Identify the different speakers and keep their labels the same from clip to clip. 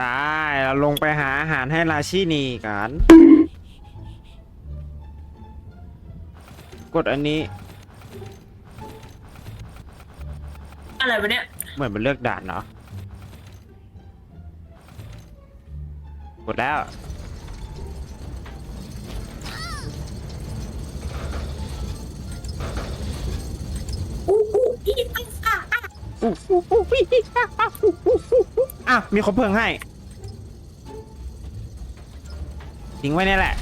Speaker 1: ได้เราลงไปหาอาหารให้ราชินีกัน กดอันนี้
Speaker 2: อะไรวะเนี่ย
Speaker 1: เหมือนมันเลือกด่านเนาะกดแล้ว
Speaker 2: อะอู้
Speaker 1: อู้อู้วิอะอะอู้อู้อู้อู้อะมีคนเพิ่งให้ทิ้งไว้นี่แหละ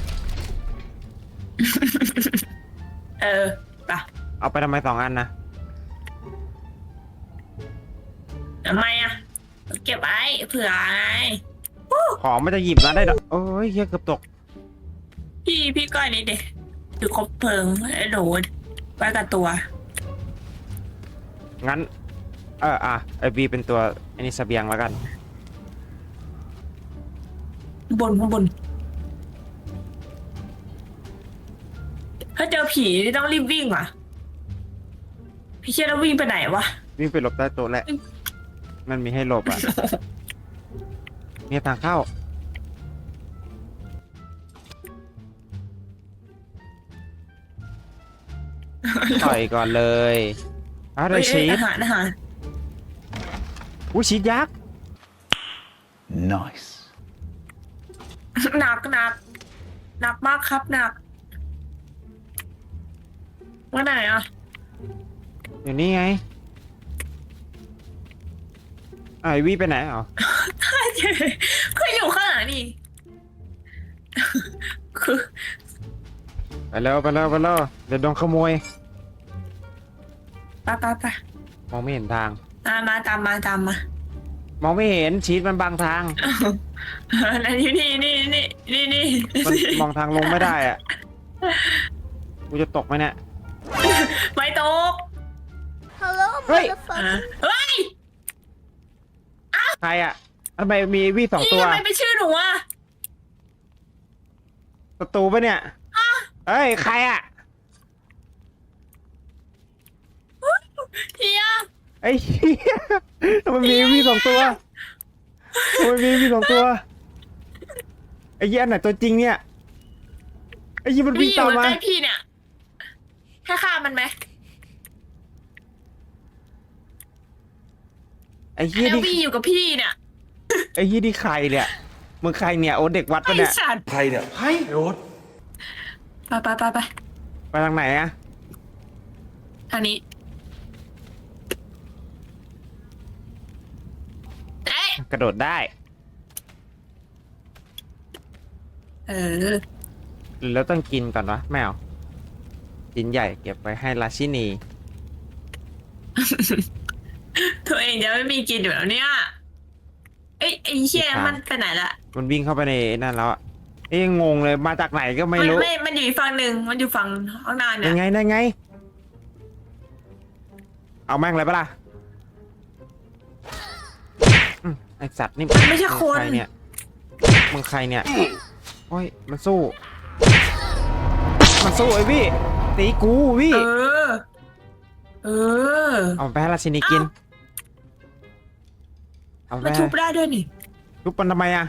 Speaker 2: เออไปะ
Speaker 1: เอาไปทำไมสองอันนะ
Speaker 2: ทำไมอะ เก็บไว้เผื่อไง
Speaker 1: ของมันจะหยิบมาได้ดอกโอ้ยเหี้ยเกือบตก
Speaker 2: พี่พี่ก้อยนี่เด็ถือคบเพลิงไอ้โหลดไว้กับตัว
Speaker 1: งั้น เอออะไอบีเป็นตัวอันนี้เสบียงแล้วกัน
Speaker 2: บนข้างบน ถ้าเจอผีนี่ต้องรีบวิ่งว่ะ พี่เชื่อแล้ววิ่งไปไหนวะ
Speaker 1: วิ่งไปหลบใต้โต๊ะแหละ มันมีให้หลบอะ เนี่ยทางเข้า ต่อยก่อนเลยอ้าวได้
Speaker 2: เอ้ย
Speaker 1: ชี
Speaker 2: เอ้ย
Speaker 1: ส
Speaker 2: อาหารอาหาร
Speaker 1: อู้ชีสยักษ์
Speaker 3: Nice.
Speaker 2: หนักหนักหนักมากครับหนักว่าไหนอะ
Speaker 1: อยู่นี่ไงอ้าวไอวีไปไหนอ๋อ
Speaker 2: คืออยู่ข้างหลังนี่คือ
Speaker 1: ไปแล้วไปแล้วไปแล้วเดี๋ยวโดนขโมย
Speaker 2: ไปไปไป
Speaker 1: มองไม่เห็นทาง
Speaker 2: มามาตามมาตามมาม
Speaker 1: องไม่เห็นชีสมันบังทาง
Speaker 2: อันนี้นี่นี่นี่นี่นี่
Speaker 1: มันมองทางลงไม่ได้อะกูจะตกไหมเนี่ย
Speaker 2: ไม่ตก
Speaker 4: Hello,
Speaker 1: Wait.
Speaker 2: อะ
Speaker 4: motherfucker.
Speaker 2: เฮ้ย
Speaker 1: ใครอะทำไมมีวีสอง
Speaker 2: นี่
Speaker 1: ตัว
Speaker 2: ทำไมเป็นชื่อหนูอะ
Speaker 1: ศัตรูปะเนี่ยเฮ้ยใครอะ
Speaker 2: เฮีย
Speaker 1: ไอ้เหี้ยทำไมมีวีสองตัวทำไมมีวีสองตัว ไอ้เหี้ยอันไหนตัวจริงเนี่ย ไอ้เหี้ยมัน
Speaker 2: พี่
Speaker 1: วิ่ง
Speaker 2: อยู่
Speaker 1: ตามมา
Speaker 2: ใกล้พี่เนี่ยแค่ฆ่ามันไหม
Speaker 1: ไอ้เหี้ย
Speaker 2: แล้ว
Speaker 1: นี่
Speaker 2: พี่อยู่กับพี่เนี่ย
Speaker 1: ไอ้เหี้ยนี่ใครเนี่ยมึงใครเนี่ยโอ้เด็กวัด
Speaker 2: ไอ้
Speaker 1: ปะเนี่ย
Speaker 2: สัตว์
Speaker 3: ใครเนี่ยไพ่โอ๊ต
Speaker 2: ไปไปไปไป
Speaker 1: ไปทางไหนอะ
Speaker 2: ทางนี้เอ๊ะ
Speaker 1: กระโดดได้
Speaker 2: เออ
Speaker 1: แล้วต้องกินก่อนวะแมวกินใหญ่เก็บไว้ให้ราชินี
Speaker 2: ตัวเองจะไม่มีกินอยู่แล้วเนี่ย เอ้ยไอ้เชี่ยมันไปไหนละ
Speaker 1: มันวิ่งเข้าไปในนั่นแล้วอะเอ้ยงงเลยมาจากไหนก็ไม่รู้
Speaker 2: ไม่ มันอยู่อีกฝั่งหนึ่งมันอยู่ฝั่งข้างหน้าเนี่
Speaker 1: ยั
Speaker 2: ย
Speaker 1: งไงนั่นไง เอาแม่งเลยปะล่ะ ไอสัตว์นี่
Speaker 2: มันไม่ใช่คน
Speaker 1: งใรเนี่ยมึงใครเนี่ยโอ้ยมันสู้ มันสู้ไอ้พี่ตีกูพี่
Speaker 2: เออ เออ
Speaker 1: เอาไปให้ราชินีกินเอาไป
Speaker 2: มัน
Speaker 1: ให้
Speaker 2: ทุบได้ด้วยนี่
Speaker 1: ทุบมันทำไมอะ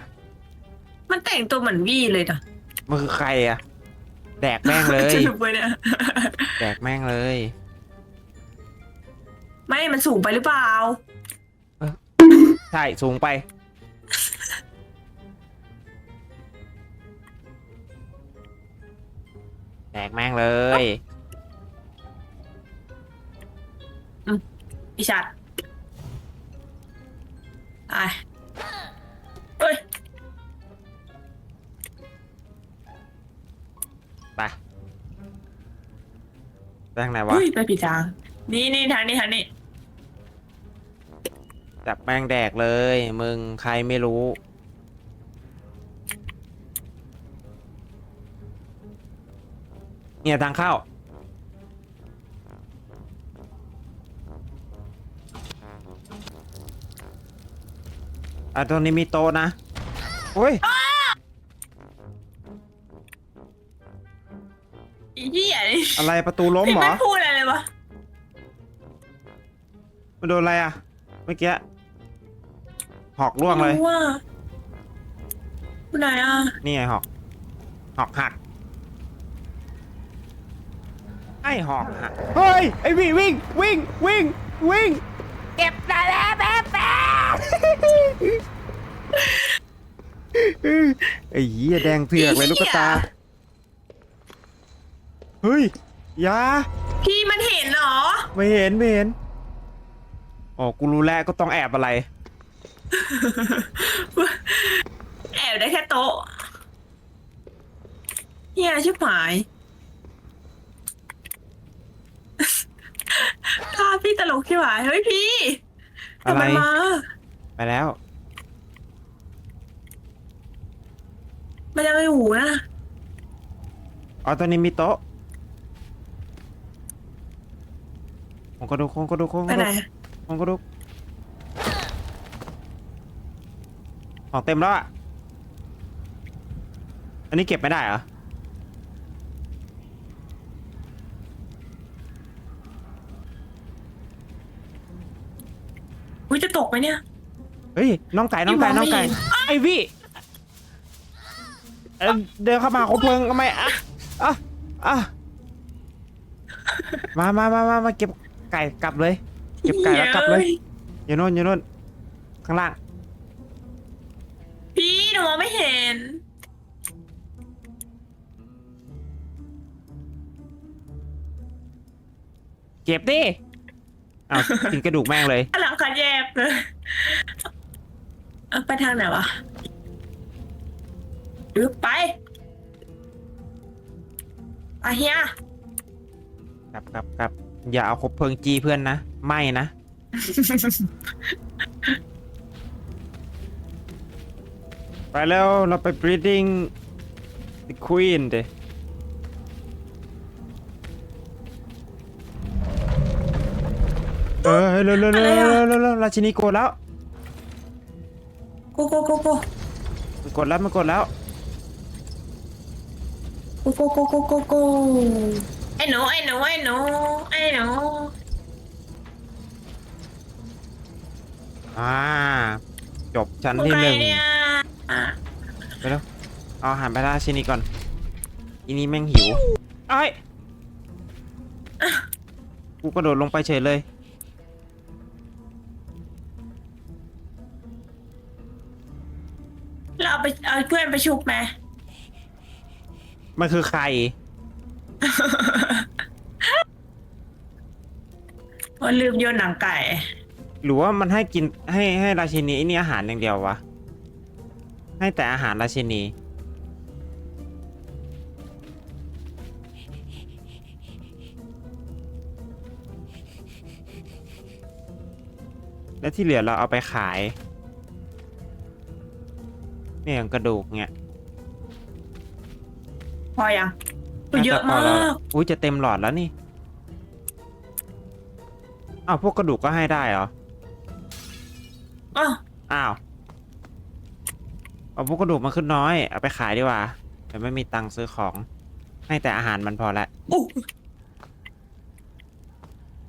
Speaker 2: มันแต่งตัวเหมือนวี่เลยนะ
Speaker 1: มันคือใครอะแดกแม่งเลย
Speaker 2: จะทุบไปเนี่ย
Speaker 1: แดกแม่งเลย
Speaker 2: ไม่ มันสูงไปหรือเปล่า
Speaker 1: ใช่ สูงไปแดกแม่งเลย
Speaker 2: อีชัดไอเอ้ย
Speaker 1: ไปไปทางไหนวะ
Speaker 2: เฮ้ยไปผิดทาง นี่นี่ทางนี้ทางนี้
Speaker 1: จับแม่งแดกเลย มึงใครไม่รู้ เนี่ยทางเข้า อะตรงนี้มีโต๊ะนะโอ้ย
Speaker 2: อีเหี้ยนี่
Speaker 1: อะไรประตูล้ม
Speaker 2: พี่
Speaker 1: เหร
Speaker 2: ไม่
Speaker 1: อ
Speaker 2: พูดอะไรเลยวะ
Speaker 1: มันโดนอะไรอะ เมื่อกี้ หอกล่วงเลย
Speaker 2: ไม่รู้ว่าไหนอะ
Speaker 1: นี่ไงหอก หอกหัก ไอหอกหัก เฮ้ย ไอวิ่งวิ่งวิ่งวิ่งวิ่ง เก็บได้แล้วแป๊บแป๊บไอ้เหี้ยแดงเผือกเลยลูกตา เฮ้ยอยา
Speaker 2: พี่มันเห็นเหรอ
Speaker 1: ไม่เห็นไม่เห็น อ๋อ กูรู้แล้วก็ต้องแอบอะไร
Speaker 2: แอบได้แค่โต๊ะเฮียชิบหายภาพพี่ตลกชิบหายเฮ้ยพี่ทำไม
Speaker 1: อะไร
Speaker 2: มา
Speaker 1: ไปแล้ว
Speaker 2: มันยังไม่หูนะ
Speaker 1: อ๋อตอนนี้มีโต๊ะของกระดูกของกระดูกของ
Speaker 2: ไป
Speaker 1: กระ
Speaker 2: ไหน
Speaker 1: ดูกของกระดูก ของเต็มแล้วอะอันนี้เก็บไม่ได้เหรอ
Speaker 2: อุ้ยจะตกไหมเนี่ย
Speaker 1: เฮ้ย น้องไก่ น้องไก่
Speaker 2: พี่ม
Speaker 1: น้
Speaker 2: อ
Speaker 1: องงไก่
Speaker 2: ไม่เห็น
Speaker 1: ไอวี่เอ่อเดินเข้ามาเขาเพลิงทำไมอะอะอะมามามามามาเก็บไก่กลับเลย เก็บไก่แล้วกลับเลย อยู่โน่นอยู่โน่นข้างล่าง
Speaker 2: พี่หนู มองไม่เห็น
Speaker 1: เก็บดิอ้าวกินกระดูกแม่งเลย
Speaker 2: หลังคันแยกเลยเอาไปทางไหนวะหรือไปอะเฮีย
Speaker 1: กลับกลับกลับอย่าเอาคบเพลิงจีเพื่อนนะ ไม่นะ ไปแล้วเราไป breeding the queen เดเออเร็วเร็วเร็วเร็วเร็วเร็วเร็วราชินีกดแล้ว
Speaker 2: โกโกโกโก
Speaker 1: มันกดแล้วมันกดแล้ว
Speaker 2: โกโกโกโกโกโกไอ้หนูไอ้หนูไอ้หนูไอ้หนู
Speaker 1: อ่า จบชั้น
Speaker 2: พวก
Speaker 1: ที่
Speaker 2: ใคร
Speaker 1: หนึ่ง
Speaker 2: เนี่ยอะ
Speaker 1: ไปแล้วเอาอาหารไปราชินีก่อนอีนี้แม่งหิวไอ้ยกูกระโดดลงไปเฉยเลย
Speaker 2: เราเอาไปเอาเพื่อนไปชุบไหม
Speaker 1: มันคือใคร
Speaker 2: ว่าลืมโยนหนังไก่
Speaker 1: หรือว่ามันให้กินให้ให้ราชินีไอ้นี่อาหารอย่างเดียววะ ให้แต่อาหารราชินี แล้วที่เหลือเราเอาไปขาย เนี่ยอย่างกระดูกเนี่ย
Speaker 2: พอยังมันเยอะ
Speaker 1: น่
Speaker 2: มา
Speaker 1: จพแล้ว
Speaker 2: ก
Speaker 1: อุ้ยจะเต็มหลอดแล้วนี่อ้าวพวกกระดูกก็ให้ได้เหรอ
Speaker 2: อ้าว
Speaker 1: อ้าว เอาพวกกระดูกมาขึ้นน้อย เอาไปขายดีกว่าแต่ไม่มีตังค์ซื้อของ ให้แต่อาหารมันพอละ
Speaker 2: อู้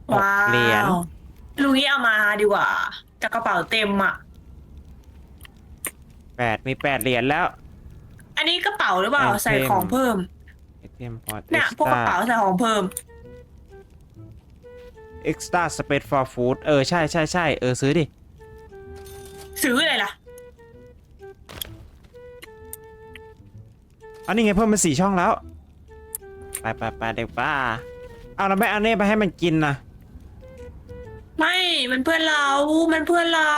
Speaker 1: หก
Speaker 2: ว้าว
Speaker 1: เหรียญ
Speaker 2: ลุงนี้เอามาดีกว่าจากกระเป๋าเต็มอะ
Speaker 1: แปดมีแปดเหรียญแล้ว
Speaker 2: อันนี้กระเป๋าหรือเปล่า
Speaker 1: ไอเทม
Speaker 2: ใส่ของเพิ่ม
Speaker 1: ไอเทมพอร์ต
Speaker 2: เนี่
Speaker 1: เอ็
Speaker 2: ย
Speaker 1: กซ์
Speaker 2: พวก
Speaker 1: ต
Speaker 2: กระเป๋า
Speaker 1: ร้า
Speaker 2: ใส่ของเพิ่ม
Speaker 1: เอ็กซ์ตร้าสเปซฟอร์ฟู้ดเออใช่ใช่ใช่เออซื้อดิ
Speaker 2: ซื้ออะไรล่ะ
Speaker 1: อันนี้ไงเพิ่มเป็นสี่ช่องแล้ว ไปไปไปเด็กป้า เอาแล้วไม่เอาเน่ไปให้มันกินนะ
Speaker 2: ไม่ มันเพื่อนเรา มันเพื่อนเรา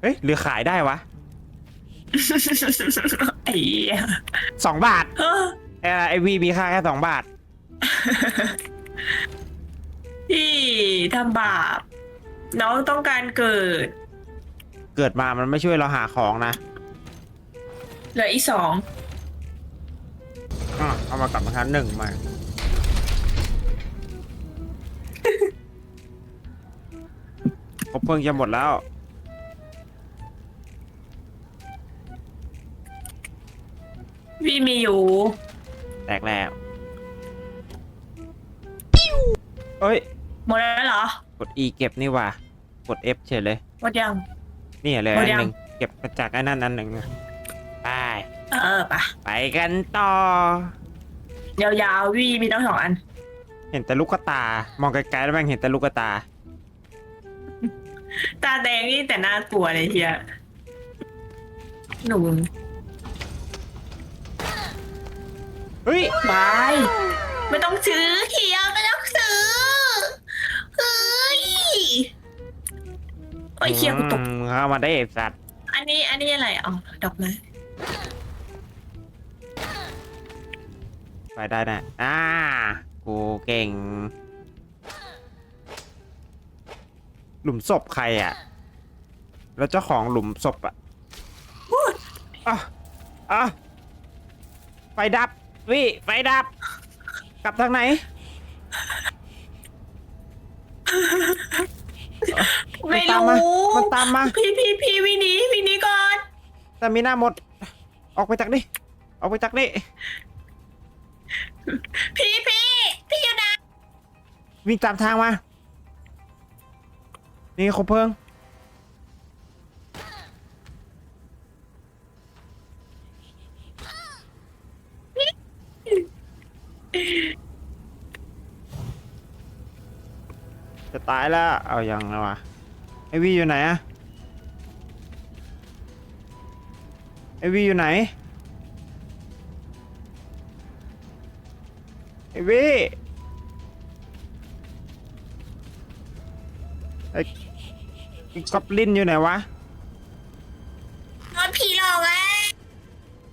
Speaker 1: เฮ้ยหรือขายได้วะ
Speaker 2: ไอ้เหี้ย
Speaker 1: สองบาท
Speaker 2: เออ
Speaker 1: เออไอวีมีค่าแค่สองบาท
Speaker 2: พี่ทำบาป น้องต้องการเกิด
Speaker 1: เกิดมามันไม่ช่วยเราหาของนะ
Speaker 2: เหลืออีกสอง
Speaker 1: อะเอามากลับมาคันหนึ่งมาครบเพลิงจะหมดแล้ว
Speaker 2: พี่มีอยู่
Speaker 1: แตกแล้วเอ้ย
Speaker 2: หมดแล้วเหรอ
Speaker 1: กด E เก็บนี่หว่ากด F เฉยเลย
Speaker 2: หมดยัง
Speaker 1: นี่เลย
Speaker 2: หม
Speaker 1: อั
Speaker 2: ด
Speaker 1: น
Speaker 2: ยัง
Speaker 1: หนึ่งเก็บมาจากไอ้นั่นอันหนึ่งไป
Speaker 2: เออปะ
Speaker 1: ไปกันต่อ
Speaker 2: ยาวๆวี่มีต้องสองอัน
Speaker 1: เห็นแต่ลูกกระตา มองไกลๆแล้วแม่งเห็นแต่ลูกกระตา
Speaker 2: ตาแดงนี่แต่น่ากลัวเลยเฮียหนู
Speaker 1: เฮ้ย
Speaker 2: บายไม่ต้องซื้อเฮียไม่ต้องซื้อเฮ้ยโอ้ยเฮียกูตก
Speaker 1: อืมเข้ามาได้ไอ้สัตว์
Speaker 2: อันนี้อันนี้อะไรอ๋อดอกไม้
Speaker 1: ไปได้นะอ่ากูเก่ง หลุมศพใครอะ แล้วเจ้าของหลุมศพอะอะอะไฟดับวิไฟดับ กลับทางไหน
Speaker 2: ไม่
Speaker 1: นตาม
Speaker 2: รู้
Speaker 1: มามันตามมา
Speaker 2: พี่พี่พี่วินี้วินี้ก่อน
Speaker 1: แต่มีหน้าหมด ออกไปจากนี่ ออกไปจากนี่
Speaker 2: พี่พี่พี่อยู่ไหน
Speaker 1: วิ่งตามทางมา นี่คบเพลิง จะตายแล้ว เอายังแล้ววะ ไอวีอยู่ไหนอะไอวีอยู่ไหน ไอวีไอ้ไอ้กอบลินอยู่ไหนวะ
Speaker 2: โดนผีหลอกไง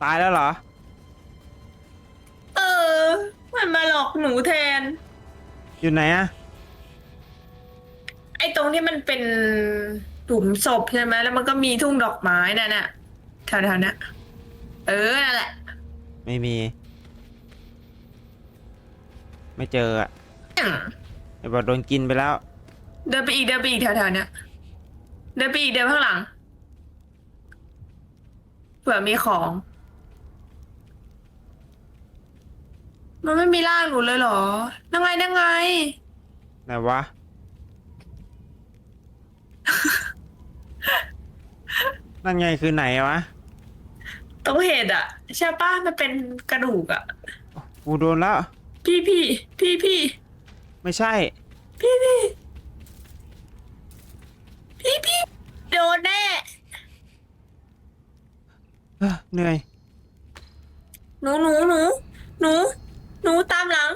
Speaker 1: ตายแล้วเหรอ
Speaker 2: เออ มันมาหลอกหนูแทน
Speaker 1: อยู่ไหนอะ
Speaker 2: ไอ้ตรงที่มันเป็นหลุมศพใช่ไหมแล้วมันก็มีทุ่งดอกไม้นั่นน่ะแถวๆนั้นเออนั่นแหละ
Speaker 1: ไม่มี ไม่เจออะ
Speaker 2: อืม
Speaker 1: ไอ้บอกโดนกินไปแล้ว
Speaker 2: เดินไปอีกเดินไปอีกแถวๆเนี้ยเดินไปอีกเดินข้างหลังเผื่อมีของ มันไม่มีร่างหนูเลยเหรอนั่งไงนั่งไง
Speaker 1: ไหนวะ นั่นไงคือไหนวะ
Speaker 2: ตรงเหตุอะใช่ป้ะมันเป็นกระดูกอะ
Speaker 1: กูโดนแล้ว
Speaker 2: พี่พี่พี่พี่
Speaker 1: ไม่ใช่
Speaker 2: พี่พี่พี่พี่โดนแน่
Speaker 1: เอ้อเหนื่อย
Speaker 2: หนูหนูหนูหนูหนูตามหลัง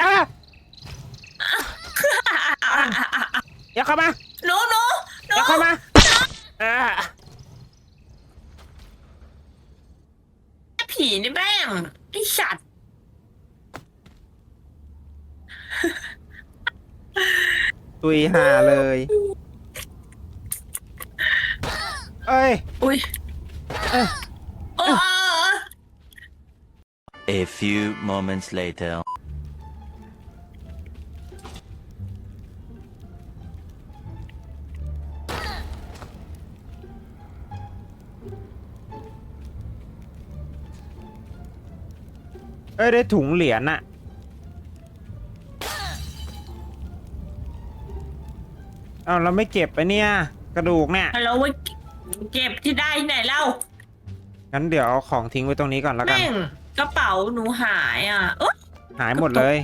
Speaker 1: อะอย่าเข้ามา
Speaker 2: หนูหนูหนู
Speaker 1: อย่าเข้ามาอะ
Speaker 2: ผีนี่แม่งไอ้สัตว์
Speaker 1: ตุยห่าเลย เอ้ย
Speaker 2: อุ้ย
Speaker 1: เอ้ย
Speaker 2: โอ้
Speaker 3: A few moments later.
Speaker 1: เอ้ยได้ถุงเหรียญอะ อาเราไม่เก็บไปเนี่ย กระดูกเนี่ย
Speaker 2: ฮัลโหลว่าเก็บที่ได้ที่ไหนเล่า
Speaker 1: งั้นเดี๋ยวเอาของทิ้งไว้ตรงนี้ก่อนแล้วกัน
Speaker 2: แม่งกระเป๋าหนูหายอะเอ๊ะ
Speaker 1: หายหมดเลย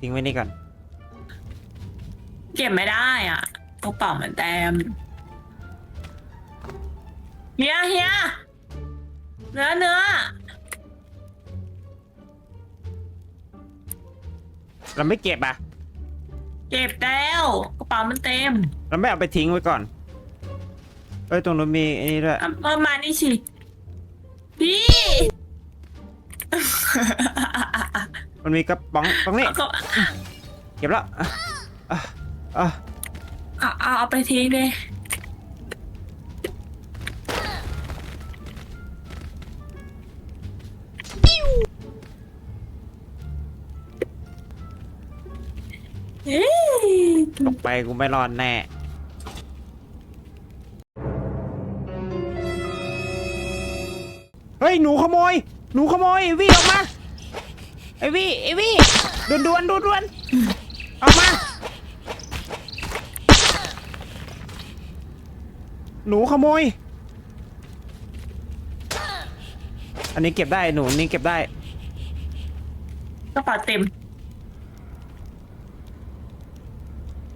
Speaker 1: ทิ้งไว้นี่ก่อน
Speaker 2: เก็บไม่ได้อะกระเป๋ามันแต้มเฮียเฮียเนื้อเนื้อ
Speaker 1: เราไม่เก็บอะ
Speaker 2: เก็บแล้วกระเป๋ามันเต็ม
Speaker 1: เราไม่เอาไปทิ้งไว้ก่อน เอ้ยตรงนู้นมีไอันนี้ด้วย
Speaker 2: เอาเอามานี่สิพี่
Speaker 1: มันมีกระป๋องตรงนี้
Speaker 2: เอาก็
Speaker 1: เก็บแล้วอะอะอะ
Speaker 2: เอาเอาเอาไปทิ้งเลย
Speaker 1: ตกไปกูไม่รอดแน่ เฮ้ย หนูขโมย หนูขโมยไอ้วี่ออกมา ไอ้วี่ไอ้วี่ด่วนด่วนด่วนด่วนออกมา หนูขโมย อันนี้เก็บได้หนูนี่เก็บได้
Speaker 2: กระเป๋าเต็ม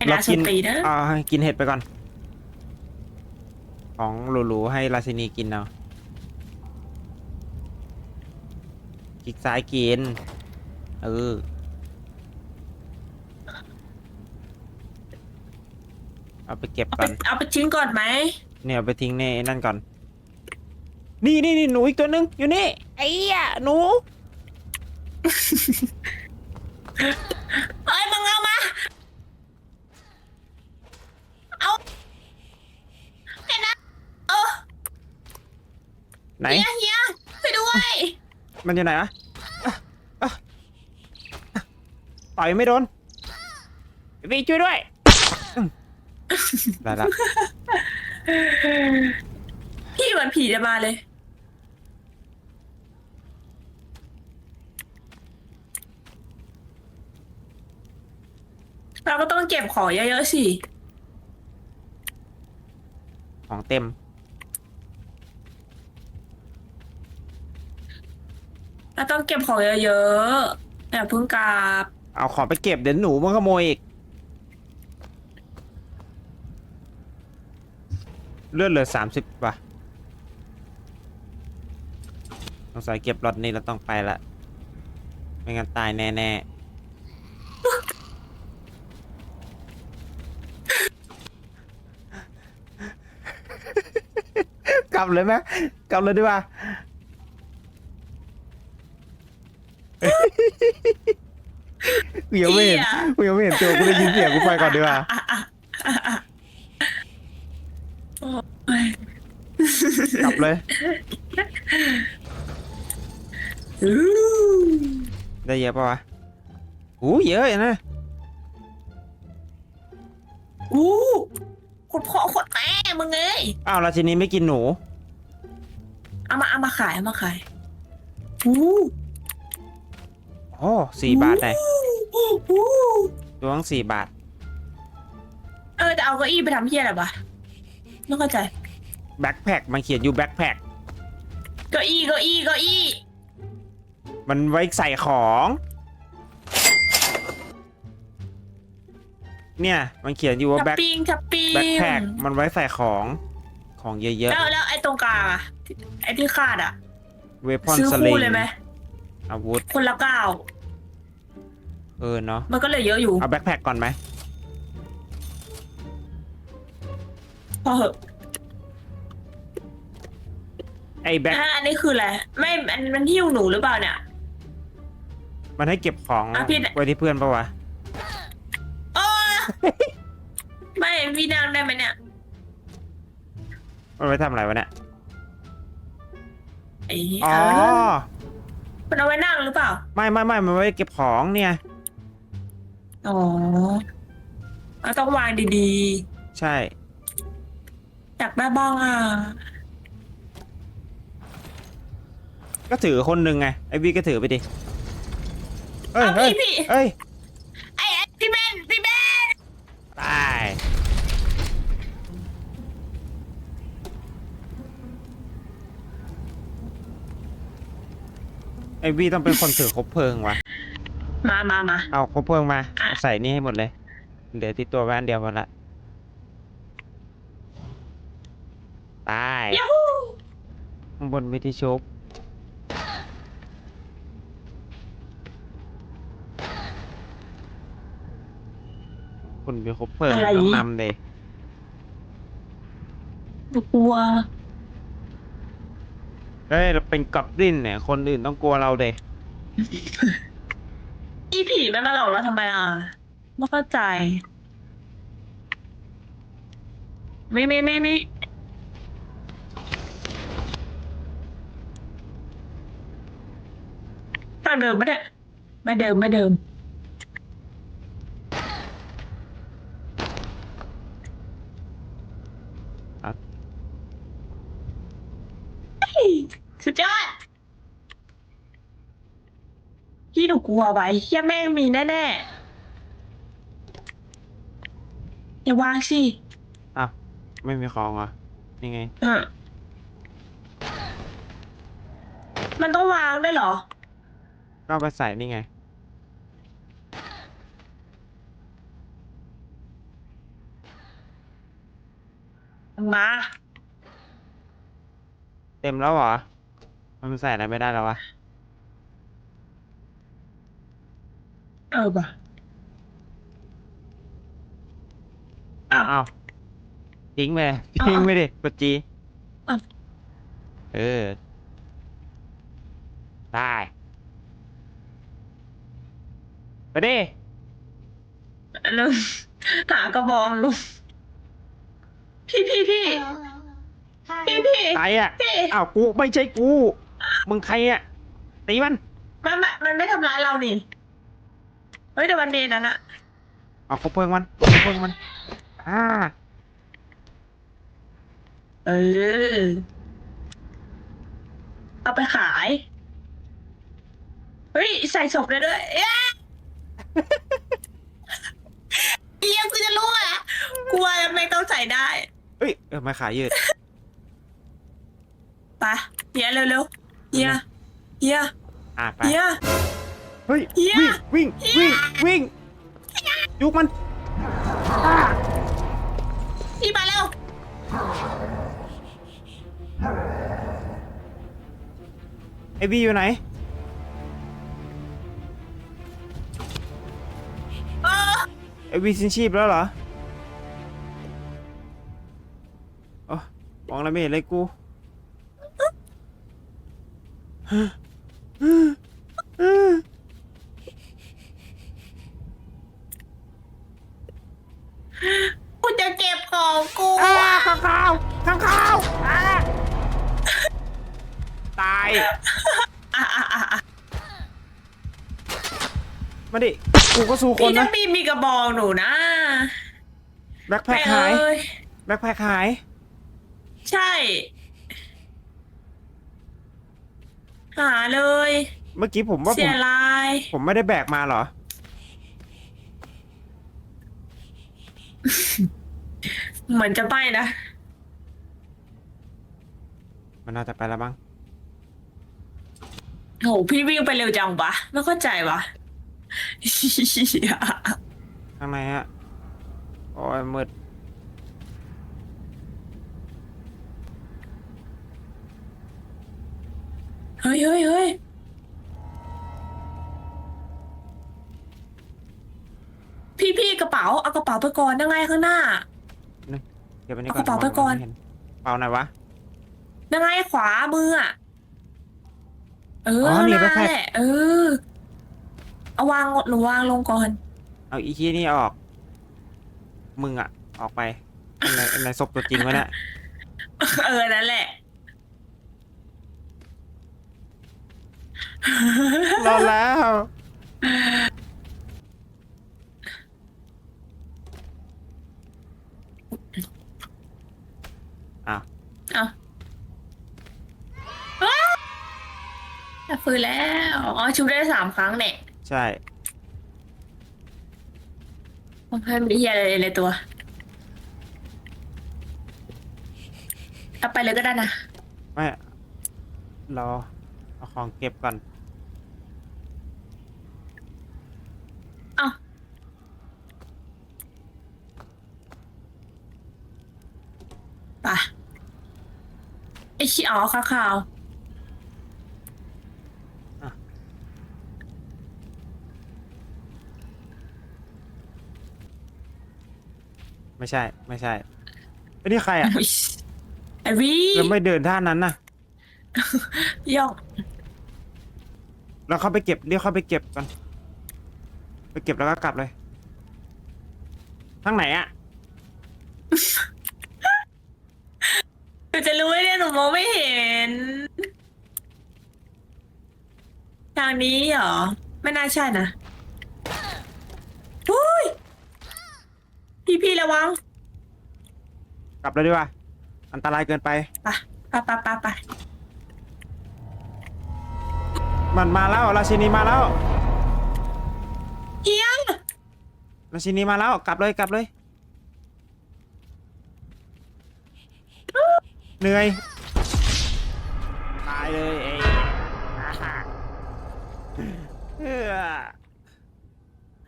Speaker 2: ไอ้
Speaker 1: เรา
Speaker 2: ดาส
Speaker 1: กิน
Speaker 2: ตรีนะ
Speaker 1: อ่ากินเห็ดไปก่อน ของหรูๆให้ราชินีกินเอาคลิกซ้ายกิน เออ เอาไปเก็บ
Speaker 2: เอา
Speaker 1: ก่
Speaker 2: ไป
Speaker 1: อน
Speaker 2: เอาไปทิ้งก่อนไหม
Speaker 1: เนี่ยเอาไปทิ้งในนั่นก่อน นี่นี่นี่หนูอีกตัวหนึงอยู่นี่ ไอ้เหี้ยหนู
Speaker 2: เอ้ยมึงเอามา เอาเห็นนะเออ
Speaker 1: ไหน
Speaker 2: เฮียเฮียไปด้วย
Speaker 1: มันอยู่ไหนวะอะอะอะต่อยไม่โดนวีช่วยด้วยอืมได้ละ
Speaker 2: พี่เหมือนผีจะมาเลย เราก็ต้องเก็บของเยอะๆสิ
Speaker 1: ของเต็ม
Speaker 2: เราต้องเก็บของเยอะๆอย่าเพิ่งกลับ
Speaker 1: เอาของไปเก็บเดี๋ยวหนูมันขโมยอีก เลือดเหลือสามสิบป่ะสงสัยเก็บรถนี้เราต้องไปละ ไม่งั้นตายแน่ๆ กลับเลยไหมกลับเลยดีกว่า กูยังไม่เห็น
Speaker 2: เหี้ย
Speaker 1: กูยังไม่เห็นตัวกูได้ยินเสียงกูไปก่อนดีกว่ากลับเลย
Speaker 2: อู้
Speaker 1: ได้เยอะปะวะหูเยอะอย่างนะ
Speaker 2: อู้ขดพ่อขดแม่มึงเอ้ย
Speaker 1: อ้าวราชินีไม่กินหนู
Speaker 2: เอามาเอามาขายเอามาขายอู้
Speaker 1: โอ้สี่บาทไหน
Speaker 2: อู้ อู้
Speaker 1: ตัวตั้งสี่บาท
Speaker 2: เออจะเอาเก้าอี้ไปทำเพี้ยอะไรวะไม่เข้าใจ
Speaker 1: แบ็คแพคมันเขียนอยู่แบ็คแพค
Speaker 2: เก้าอี้เก้าอี้เก้าอี้
Speaker 1: มันไว้ใส่ของ เนี่ย มันเขียนอยู่ว่า
Speaker 2: ทับ
Speaker 1: แบ็ค
Speaker 2: ปิ้งทับปิ้ง
Speaker 1: แบ็คแพคมันไว้ใส่ของ ของเยอะ
Speaker 2: แล้วแล้วไอ้ตรงกลางอะไอ้ที่คาดอะ
Speaker 1: ๆเวพอน
Speaker 2: ซื้อ
Speaker 1: สลิ
Speaker 2: คู่
Speaker 1: ง
Speaker 2: เลยไหม
Speaker 1: อาวุธ
Speaker 2: คนละเก้า
Speaker 1: เออเนาะ
Speaker 2: มันก็เลยเยอะอยู่
Speaker 1: เอาแบ็คแพคก่อนไหม
Speaker 2: พอเหอะ
Speaker 1: ไอ้แบ็ค
Speaker 2: อะอันนี้คืออะไรไม่อันมันหิ้วหนูหรือเปล่าเนี่ย
Speaker 1: มันให้เก็บของ
Speaker 2: อะพี่
Speaker 1: ไว้ที่เพื่อนปะวะ
Speaker 2: โอ้ไม่พี่นั่งได้ไหมเนี่ย
Speaker 1: มันไว้ทำอะไรวะเนี่ย
Speaker 2: ไอ้
Speaker 1: อ๋อ
Speaker 2: เออมันเอาไว้นั่งหรือเปล่า
Speaker 1: ไม่ไม่ไม่มันไว้เก็บของเนี่ย
Speaker 2: อ๋อเอาต้องวางดี
Speaker 1: ใช่
Speaker 2: ๆอยากได้บ้างอะ
Speaker 1: ก็ถือคนหนึ่งไง ไอ้วีก็ถือไปดิ เฮ้ย
Speaker 2: เอา
Speaker 1: เฮ้ย
Speaker 2: พี่พี่
Speaker 1: เฮ้ย
Speaker 2: ไอ้ไอ้พี่เบนพี่เบน
Speaker 1: ตายไอ้วีต้องเป็นคนถือคบเพลิงวะ
Speaker 2: มามามา
Speaker 1: เอาคบเพลิงมา
Speaker 2: อะ
Speaker 1: ใส่นี่ให้หมดเลย เดี๋ยวที่ตัวแว่นเดียวพอละตาย
Speaker 2: ยาฮู
Speaker 1: ข้างบนวิธีชุบคุณมีคบเพลิงต้องนำเลย
Speaker 2: กลัว
Speaker 1: เฮ้ยเราเป็นกับดินเนี่ย คนอื่นต้องกลัวเราเดย
Speaker 2: อีผีไม่มาหลอกเราทำไมอะไม่เข้าใจ ไม่ไม่ไม่ไม่ตอนเดิมไม่ได้ไม่เดิมไม่เดิม
Speaker 1: ครับ
Speaker 2: เฮ้ยสุดยอดพี่ห นูกลัวไว้เฮียแม่งมีแน่ๆอย่าวางสิ
Speaker 1: อ้าวไม่มีของเหรอะนี่ไง
Speaker 2: อะมันต้องวางด้วยเหรอ
Speaker 1: ก็เอาไปใส่นี่ไง
Speaker 2: มา
Speaker 1: เต็มแล้วเหรอ มันใส่อะไรไม่ได้แล้ววะ
Speaker 2: เออป่ะอ้าว
Speaker 1: อ้าวทิ้งไปเลย
Speaker 2: อ้าว
Speaker 1: ทิ้งไปดิกดจี
Speaker 2: อ้าว
Speaker 1: เออ ได้ไปดิ
Speaker 2: ลุงหากระบองลุงพี่พี่พี่พี่พี่
Speaker 1: ใครอะ
Speaker 2: พี่
Speaker 1: อ้าวกูไม่ใช่กู มึงใครอะตีมัน
Speaker 2: มันมันมันไม่ทำร้ายเรานี่ เฮ้ยแต่วันเดย์นั้นอะ
Speaker 1: เอาเขาเพลิงมันเขาเพลิงมัน อ่า
Speaker 2: เออ เอาไปขาย เฮ้ย ใส่ศพได้ด้วยเอ๊ะเอียกูจะรู้อะกลัวไม่ต้องใส่ได้
Speaker 1: เอ้ยเออมาขายยืด
Speaker 2: ไปเฮียเร็วๆเฮียเฮีย
Speaker 1: อ่าไป
Speaker 2: เฮีย
Speaker 1: เฮ้ย
Speaker 2: เหี้ย
Speaker 1: วิ่งวิ่งวิ่งวิ่งยุกมัน
Speaker 2: พี่มาเร็ว
Speaker 1: ไอวีอยู่ไหน
Speaker 2: เออ
Speaker 1: ไอวีสิ้นชีพแล้วเหรอโอ้มองแล้วไม่เห็นเลยกู
Speaker 2: กู
Speaker 1: มาดิ กูก็สู้ค
Speaker 2: พี่
Speaker 1: น
Speaker 2: ต้อ
Speaker 1: นะ
Speaker 2: งมีมีกระบองหนูนะ
Speaker 1: แบ็คแพ็ค
Speaker 2: แม่
Speaker 1: หาย
Speaker 2: เอ้ย
Speaker 1: แบ็คแพ็คหาย
Speaker 2: ใช่ หาเลย
Speaker 1: เมื่อกี้ผมว่าผ
Speaker 2: เสี
Speaker 1: ม
Speaker 2: ยลาย
Speaker 1: ผมไม่ได้แบกมาเหรอ
Speaker 2: เหมือนจะไปนะ
Speaker 1: มันน่าจะไปแล้วบ้าง
Speaker 2: โหพี่วิ่งไปเร็วจังปะไม่เข้าใจวะ
Speaker 1: ข้างในฮะโอ้ยมืด
Speaker 2: เฮ้ยเฮ้ยเฮ้ยพี่พี่กระเป๋าเอากระเป๋าไปก่อนยังไงข้างหน้า
Speaker 1: เดี๋ยวไปนี่
Speaker 2: เอา
Speaker 1: ก่อน
Speaker 2: กระเป๋าไปก่อน
Speaker 1: มงม่เห็เป๋าไหนวะ
Speaker 2: ยังไงขวามืออะ เออ
Speaker 1: อนี่
Speaker 2: นั่น
Speaker 1: แบ็คแพ็ค
Speaker 2: แหละเออ เอาวางหนูวางลงก่อน
Speaker 1: เอาอีคีนี่ออก มึงอะออกไปในในศพตัวจริงวะเนี่ย
Speaker 2: เออ นั่นแหละ
Speaker 1: รอดแล้วอ้าว
Speaker 2: เอาอ้าวจะ ฟื้นแล้ว อ๋อชุบได้สามครั้งเนี่ย
Speaker 1: ใช่
Speaker 2: มันเพิ่มดีเฮียอะไรเลยตัวเอาไปเลยก็ได้นะ
Speaker 1: ไม่รอเอาของเก็บก่อน
Speaker 2: เอาไปไอชิอ๋อข้าวขาว
Speaker 1: ไม่ใช่ ไม่ใช่ไอ้นี่ใครอะ
Speaker 2: อุ๊ยไอวี
Speaker 1: แล้วไม่เดินท่านั้นน่ะ
Speaker 2: ย่อง
Speaker 1: เราเข้าไปเก็บเรียกเข้าไปเก็บกันไปเก็บแล้วก็กลับเลยทางไหนอะ
Speaker 2: หนูจะรู้ไหมเนี่ยหนูมองไม่เห็น ทางนี้เหรอ ไม่น่าใช่นะ พี่พี่ระวัง
Speaker 1: กลับเลยดีกว่า อันตรายเกินไป
Speaker 2: ไปไปไปไปะ
Speaker 1: มันมาแล้ว ราชินีมาแล้ว
Speaker 2: เอียง
Speaker 1: ราชินีมาแล้ว กลับเลย กลับเลย เหนื่อย ตายเลยเองเออ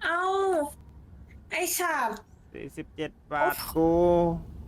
Speaker 2: เอาไอ้ฉาบ
Speaker 1: สิบเจ็ดบาทกู